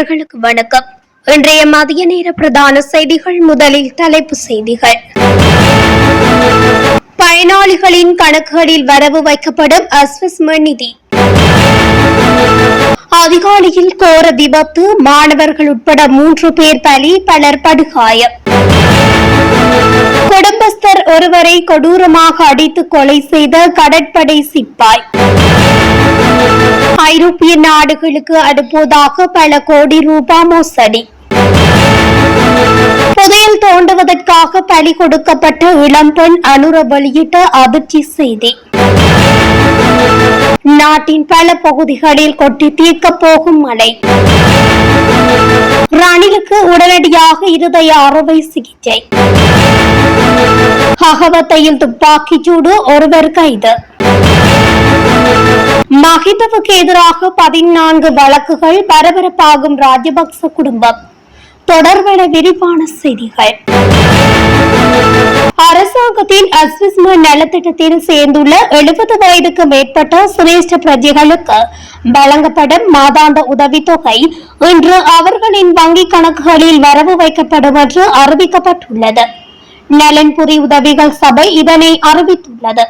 வணக்கம். இன்றைய மதிய நேர பிரதான செய்திகள் முதலில் தலைப்பு செய்திகள். பயனாளிகளின் கணக்குகளில் வரவு வைக்கப்படும் அஸ்விஸ்ம நிதி அதிகாலையில் கோர விபத்து மாணவர்கள் உட்பட மூன்று பேர் பலி பலர் படுகாயம். குடும்பஸ்தர் ஒருவரை கொடூரமாக அடித்து கொலை செய்த கடற்படை சிப்பாய். ஐரோப்பிய நாடுகளுக்கு அடுப்போதாக பல கோடி ரூபாய் மோசடி. புதையல் தோண்டுவதற்காக பலி கொடுக்கப்பட்ட இளம்பெண் அனுர வெளியிட்ட அதிர்ச்சி செய்தி. நாட்டின் பல பகுதிகளில் கொட்டி தீர்க்கப் போகும் மழை. ரணிலுக்கு உடனடியாக இருதய அறுவை சிகிச்சை. அகவத்தையில் துப்பாக்கி சூடு ஒருவர் கைது. மகிந்தவுக்கு எதிராக பதினான்கு வழக்குகள் பரபரப்பாகும் ராஜபக்ச குடும்பம். தொடர்பென விரிவான செய்திகள். அரசாங்கத்தின் அஸ்விஸ்ம நலத்திட்டத்தில் சேர்ந்துள்ள எழுபது வயதுக்கு மேற்பட்ட சிரேஷ்ட பிரஜைகளுக்கு வழங்கப்படும் மாதாந்த உதவித்தொகை இன்று அவர்களின் வங்கிக் கணக்குகளில் வரவு வைக்கப்படும் என்று அறிவிக்கப்பட்டுள்ளது. நலன்புரி உதவிகள் சபை இதனை அறிவித்துள்ளது.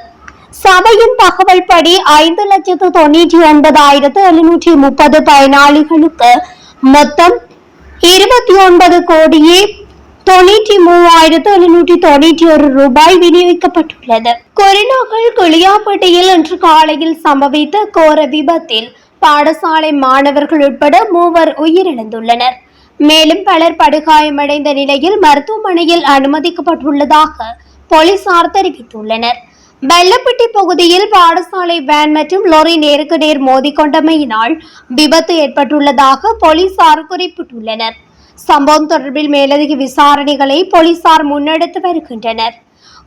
சபையின் தகவல் படி ஐந்து லட்சத்து தொண்ணூற்றி ஒன்பதாயிரத்து எழுநூற்றி முப்பது பயனாளிகளுக்கு மொத்தம் இருபத்தி ஒன்பது கோடியே தொண்ணூற்றி மூவாயிரத்து எழுநூற்றி தொண்ணூற்றி ஒரு ரூபாய் விநியோகிக்கப்பட்டுள்ளது. கொரினாக்கள் குளியாப்பட்டியில் இன்று காலையில் சம்பவித்த கோர விபத்தில் பாடசாலை மாணவர்கள் உட்பட மூவர் உயிரிழந்துள்ளனர். மேலும் பலர் படுகாயமடைந்த நிலையில் மருத்துவமனையில் அனுமதிக்கப்பட்டுள்ளதாக போலீசார் தெரிவித்துள்ளனர். வெள்ளப்பட்டி பகுதியில் பாடசாலை வேன் மற்றும் லொரி நேருக்கு நேர் மோதிக்கொண்டமையினால் விபத்து ஏற்பட்டுள்ளதாக போலீசார் குறிப்பிட்டுள்ளனர். சம்பவம் தொடர்பில் மேலதிக விசாரணைகளை போலீசார் முன்னெடுத்து வருகின்றனர்.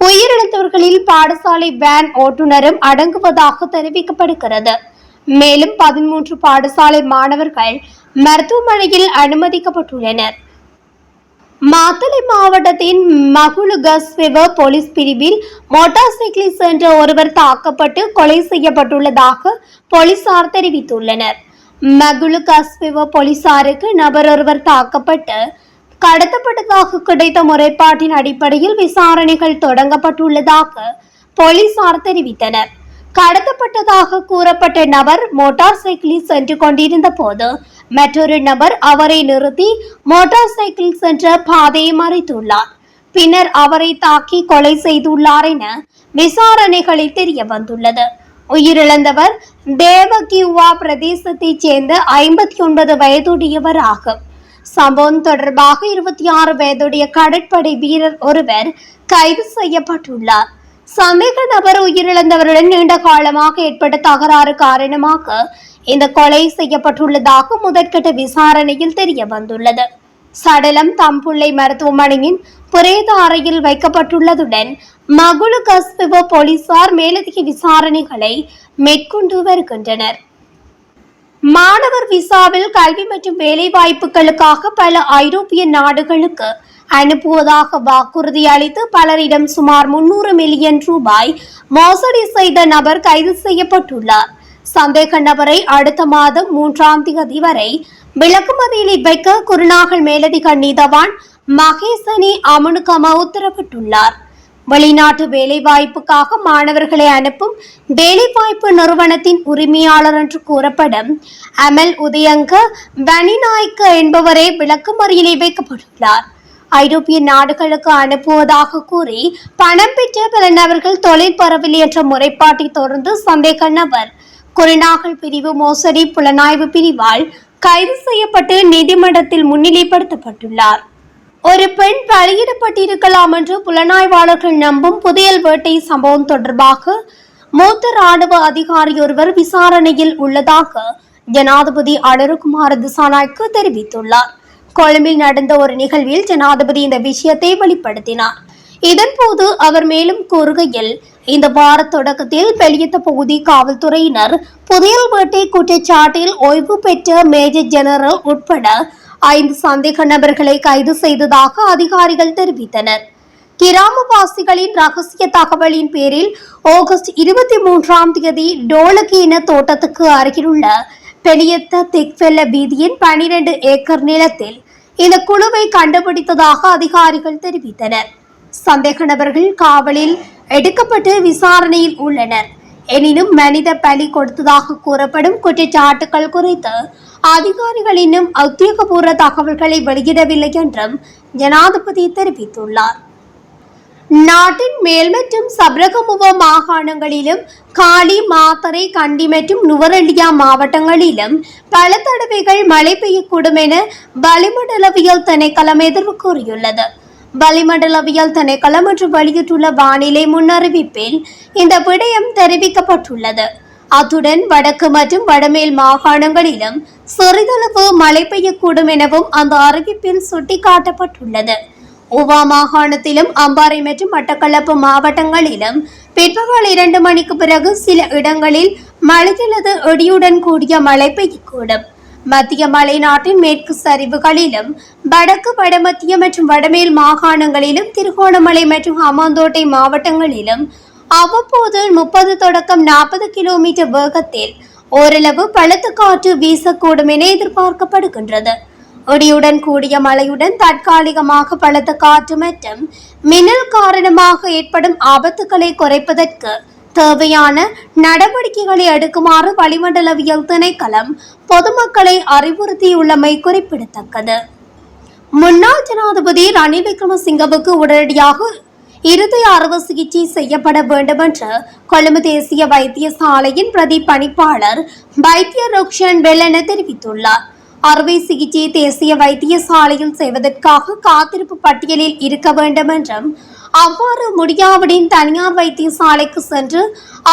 உயிரிழந்தவர்களில் பாடசாலை வேன் ஓட்டுநரும் அடங்குவதாக தெரிவிக்கப்படுகிறது. மேலும் பதிமூன்று பாடசாலை மாணவர்கள் மருத்துவமனையில் அனுமதிக்கப்பட்டுள்ளனர். மாத்தளை மாவட்டத்தின் மகுளுகஸ்வெவ போலீஸ் பிரிவில் மோட்டார் சைக்கிளில் சென்ற ஒருவர் தாக்கப்பட்டு கொலை செய்யப்பட்டுள்ளதாக போலீசார் தெரிவித்துள்ளனர். மகுளு கஸ்வெவ போலீசாருக்கு நபர் ஒருவர் தாக்கப்பட்டு கடத்தப்பட்டதாக கிடைத்த முறைப்பாட்டின் அடிப்படையில் விசாரணைகள் தொடங்கப்பட்டுள்ளதாக போலீசார் தெரிவித்தனர். கடத்தப்பட்டதாக கூறப்பட்ட நபர் மோட்டார் சைக்கிளில் சென்று கொண்டிருந்த போது மற்றொரு நபர் அவரை நிறுத்தி மோட்டார் சைக்கிள் சென்ற பாதையை மறைத்துள்ளார். பின்னர் அவரை தாக்கி கொலை செய்துள்ளார் என விசாரணைகளில் தெரிய வந்துள்ளது உயிரிழந்தவர் தேவகியுவா பிரதேசத்தைச் சேர்ந்த ஐம்பத்தி ஒன்பது வயதுடையவர் ஆகும் சம்பவம் தொடர்பாக இருபத்தி ஆறு வயதுடைய கடற்படை வீரர் ஒருவர் கைது செய்யப்பட்டுள்ளார். சந்தேக நபர் உயிரிழந்தவருடன் நீண்ட காலமாக ஏற்பட்ட தகராறு காரணமாக இந்த கொலை செய்யப்பட்டுள்ளதாக முதற்கட்ட விசாரணையில் தெரிய வந்துள்ளது சடலம் தம்புள்ளை மருத்துவமனையின் பிரேத அறையில் வைக்கப்பட்டுள்ளதுடன் மகுழு கஸ்துவ போலீசார் மேலதிக விசாரணைகளை மேற்கொண்டு வருகின்றனர். மாணவர் விசாவில் கல்வி மற்றும் வேலை வாய்ப்புகளுக்காக பல ஐரோப்பிய நாடுகளுக்கு அனுப்புவதாக வாக்குறுதி அளித்து பலரிடம் சுமார் முன்னூறு மில்லியன் ரூபாய் மோசடி செய்த நபர் கைது செய்யப்பட்டுள்ளார். சந்தேக நபரை அடுத்த மாதம் மூன்றாம் தேதி வரை விளக்குமதியில் வைக்க குருநாகல் மேலதிக நீதவான் மகேசனி அமனுகம உத்தரவிட்டுள்ளார். வெளிநாட்டு வேலைவாய்ப்புக்காக மாணவர்களை அனுப்பும் வேலைவாய்ப்பு நிறுவனத்தின் உரிமையாளர் என்று கூறப்படும் அமல் உதயங்க வனிநாய்க்க என்பவரே விளக்குமறியில் வைக்கப்பட்டுள்ளார். ஐரோப்பிய நாடுகளுக்கு அனுப்புவதாக கூறி பணம் பெற்ற பல நபர்கள் தொழில் பரவல் என்ற முறைப்பாட்டை தொடர்ந்து சந்தேக நபர் கொரிநாகல் பிரிவு மோசடி புலனாய்வு பிரிவால் கைது செய்யப்பட்டு நீதிமன்றத்தில் முன்னிலைப்படுத்தப்பட்டுள்ளார். ஒரு பெண் பலியிடப்பட்டிருக்கலாம் என்று புலனாய்வாளர்கள் நம்பும் புதையல் வேட்டை சம்பவம் தொடர்பாக மூத்த ராணுவ அதிகாரி ஒருவர் விசாரணையில் உள்ளதாக ஜனாதிபதி அடருகுமார் திசாநாய்க்கு தெரிவித்துள்ளார். கொழும்பில் நடந்த ஒரு நிகழ்வில் ஜனாதிபதி இந்த விஷயத்தை வெளிப்படுத்தினார். இதன்போது அவர் மேலும் கூறுகையில் இந்த வார தொடக்கத்தில் பெளியத்த பகுதி காவல்துறையினர் புதையல் வேட்டை குற்றச்சாட்டில் ஓய்வு பெற்ற மேஜர் ஜெனரல் உட்பட ஐந்து சந்தேக நபர்களை கைது செய்ததாக அதிகாரிகள் தெரிவித்தனர். கிராமவாசிகளின் ரகசிய தகவலின் பேரில் ஆகஸ்ட் இருபத்தி மூன்றாம் தேதி டோலகீன தோட்டத்துக்கு அருகிலுள்ள பெலியத்த திக்வெல்ல வீதியின் பனிரெண்டு ஏக்கர் நிலத்தில் இந்த குழுவை கண்டுபிடித்ததாக அதிகாரிகள் தெரிவித்தனர். சந்தேக நபர்கள் காவலில் எடுக்கப்பட்டு விசாரணையில் உள்ளனர். எனினும் மனித பலி கொடுத்ததாக கூறப்படும் குற்றச்சாட்டுகள் குறித்து அதிகாரிகள் இன்னும் உத்தியோகபூர்வ தகவல்களை வெளியிடவில்லை என்றும் ஜனாதிபதி தெரிவித்துள்ளார். நாட்டின் மேல் மற்றும் சப்ரகமுவ மாகாணங்களிலும் காலி மாத்தரை கண்டி மற்றும் நுவரெலியா மாவட்டங்களிலும் பல தடவைகள் மழை பெய்யக்கூடும் என வளிமண்டலவியல் திணைக்களம் எதிர்வு கூறியுள்ளது. வளிமண்டலவியல் திணைக்களம் என்று வெளியிட்டுள்ள வானிலை முன்னறிவிப்பில் இந்த விடயம் தெரிவிக்கப்பட்டுள்ளது. அத்துடன் வடக்கு மற்றும் வடமேல் மாகாணங்களிலும் சிறிதளவு மழை பெய்யக்கூடும் எனவும் அந்த அறிவிப்பில் சுட்டிக்காட்டப்பட்டுள்ளது. உவா மாகாணத்திலும் அம்பாறை மற்றும் மட்டக்களப்பு மாவட்டங்களிலும் பிற்பகல் இரண்டு மணிக்கு பிறகு சில இடங்களில் மழையல்லது இடியுடன் கூடிய மழை பெய்யக்கூடும். மத்திய மலைநாட்டின் மேற்கு சரிவுகளிலும் வடக்கு வடமத்திய மற்றும் வடமேல் மாகாணங்களிலும் திருகோணமலை மற்றும் ஹமாந்தோட்டை மாவட்டங்களிலும் அவ்வப்போது முப்பது தொடக்கம் நாற்பது கிலோமீட்டர் வேகத்தில் ஓரளவு பலத்த காற்று வீசக்கூடும் என எதிர்பார்க்கப்படுகின்றது. இடியுடன் கூடிய மழையுடன் தற்காலிகமாக பழுத்த காற்று மற்றும் மின்னல் காரணமாக ஏற்படும் ஆபத்துக்களை குறைப்பதற்கு தேவையான நடவடிக்கைகளை எடுக்குமாறு வளிமண்டலவியல் திணைக்களம் பொதுமக்களை அறிவுறுத்தியுள்ளமை குறிப்பிடத்தக்கது. முன்னாள் ஜனாதிபதி ரணில் விக்ரமசிங்கவுக்கு உடனடியாக இருதய அறுவை சிகிச்சை செய்யப்பட வேண்டும் என்று கொழும்பு தேசிய வைத்தியசாலையின் பிரதி பணிப்பாளர் வைத்திய ரோக்ஷன் வெல்லன தெரிவித்துள்ளார். அறுவை சிகிச்சை தேசிய வைத்தியசாலையில் செய்வதற்காக காத்திருப்பு பட்டியலில் இருக்க வேண்டும் என்றும் அவ்வாறு முடியாவிடின் தனியார் வைத்தியசாலைக்கு சென்று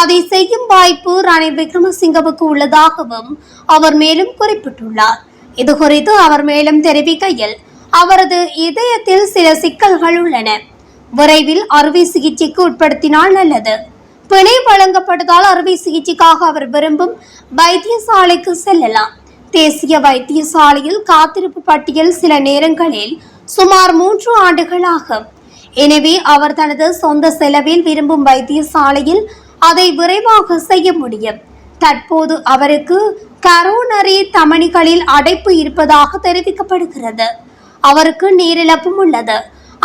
அதை செய்யும் வாய்ப்பு ரணில் விக்ரமசிங்கவுக்கு உள்ளதாகவும் அவர் மேலும் குறிப்பிட்டுள்ளார். இது குறித்து அவர் மேலும் தெரிவிக்கையில் அவரது இதயத்தில் சில சிக்கல்கள் உள்ளன. விரைவில் அறுவை சிகிச்சைக்கு உட்படுத்தினால் நல்லது. பிணை வழங்கப்பட்டதால் அறுவை சிகிச்சைக்காக அவர் விரும்பும் வைத்தியசாலைக்கு செல்லலாம். தேசிய வைத்தியசாலையில் காத்திருப்பு பட்டியல் சில நேரங்களில் சுமார் மூன்று ஆண்டுகள் ஆகும் எனவே அவர் தனது சொந்த செலவில் விரும்பும் வைத்தியசாலையில் அதை விரைவாக செய்ய முடியும். தற்போது அவருக்கு கரோனரி தமணிகளில் அடைப்பு இருப்பதாக தெரிவிக்கப்படுகிறது. அவருக்கு நீரிழப்பும் உள்ளது.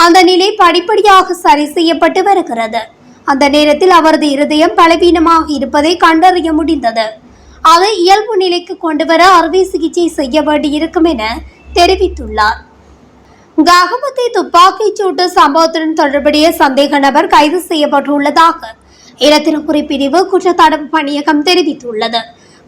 அந்த நிலை படிப்படியாக சரி செய்யப்பட்டு வருகிறது. அந்த நேரத்தில் அவரது இருதயம் பலவீனமாக இருப்பதை கண்டறிய முடிந்தது. அதை இயல்பு நிலைக்கு கொண்டு வர அறுவை சிகிச்சை செய்ய வேண்டியிருக்கும் என தெரிவித்துள்ளார். ககவதி துப்பாக்கிச் சூட்டு சம்பவத்துடன் தொடர்புடைய சந்தேக நபர் கைது செய்யப்பட்டுள்ளதாக இலத்திரப்புரி பிரிவு குற்றத்தடுப்பு பணியகம் தெரிவித்துள்ளது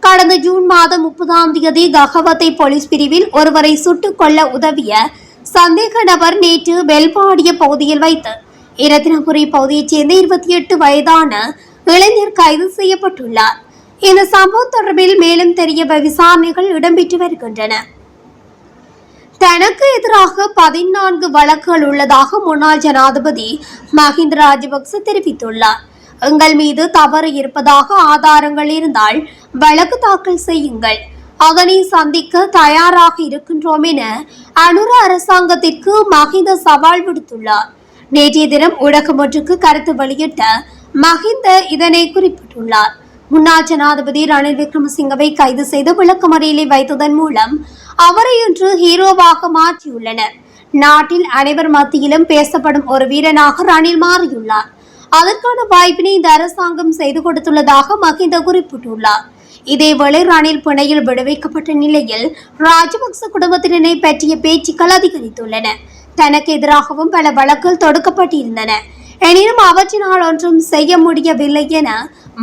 கடந்த ஜூன் மாதம் முப்பதாம் தேதி ககவத்தை போலீஸ் பிரிவில் ஒருவரை சுட்டுக் கொள்ள உதவிய சந்தேக நபர் நேற்று வெல்பாடிய பகுதியில் வைத்து இரத்தினபுரி பகுதியைச் சேர்ந்த இருபத்தி எட்டு வயதான இளைஞர் கைது செய்யப்பட்டுள்ளார் இந்த சம்பவம் தொடர்பில் மேலும் தெரிய விசாரணைகள் இடம்பெற்று வருகின்றன தனக்கு எதிராக பதினான்கு வழக்குகள் உள்ளதாக முன்னாள் ஜனாதிபதி மஹிந்த ராஜபக்ச தெரிவித்துள்ளார். எங்கள் மீது தவறு இருப்பதாக ஆதாரங்கள் இருந்தால் வழக்கு தாக்கல் செய்யுங்கள். அதனை சந்திக்க தயாராக இருக்கின்றோம் என அனுர அரசாங்கத்திற்கு மஹிந்த சவால் விடுத்துள்ளார். நேற்றைய தினம் ஊடகம் ஒன்றுக்கு கருத்து வெளியிட்ட மஹிந்த இதனை குறிப்பிட்டுள்ளார். முன்னாள் ஜனாதிபதி ரணில் விக்ரமசிங்கவை கைது செய்து விளக்கமறியலை வைத்ததன் மூலம் அவரை இன்று ஹீரோவாக மாற்றியுள்ளனர். நாட்டில் அனைவர் மத்தியிலும் பேசப்படும் ஒரு வீரனாக ரணில் மாறியுள்ளார். அதற்கான வாய்ப்பினை இந்த அரசாங்கம் செய்து கொடுத்துள்ளதாக மஹிந்த குறிப்பிட்டுள்ளார். இதேவேளை ரணில் பிணையில் விடுவிக்கப்பட்ட நிலையில் ராஜபக்ச குடும்பத்தினரை பற்றிய பேச்சுக்கள் அதிகரித்துள்ளன. தனக்கு எதிராகவும் பல வழக்குகள் தொடுக்கப்பட்டிருந்தன. எனினும் அவற்றினால் ஒன்றும் செய்ய முடியவில்லை என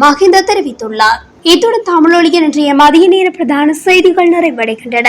மஹிந்த தெரிவித்துள்ளார். இத்துடன் தமிழொலியின் இன்றைய மதிய நேர பிரதான செய்திகள் நிறைவடைகின்றன.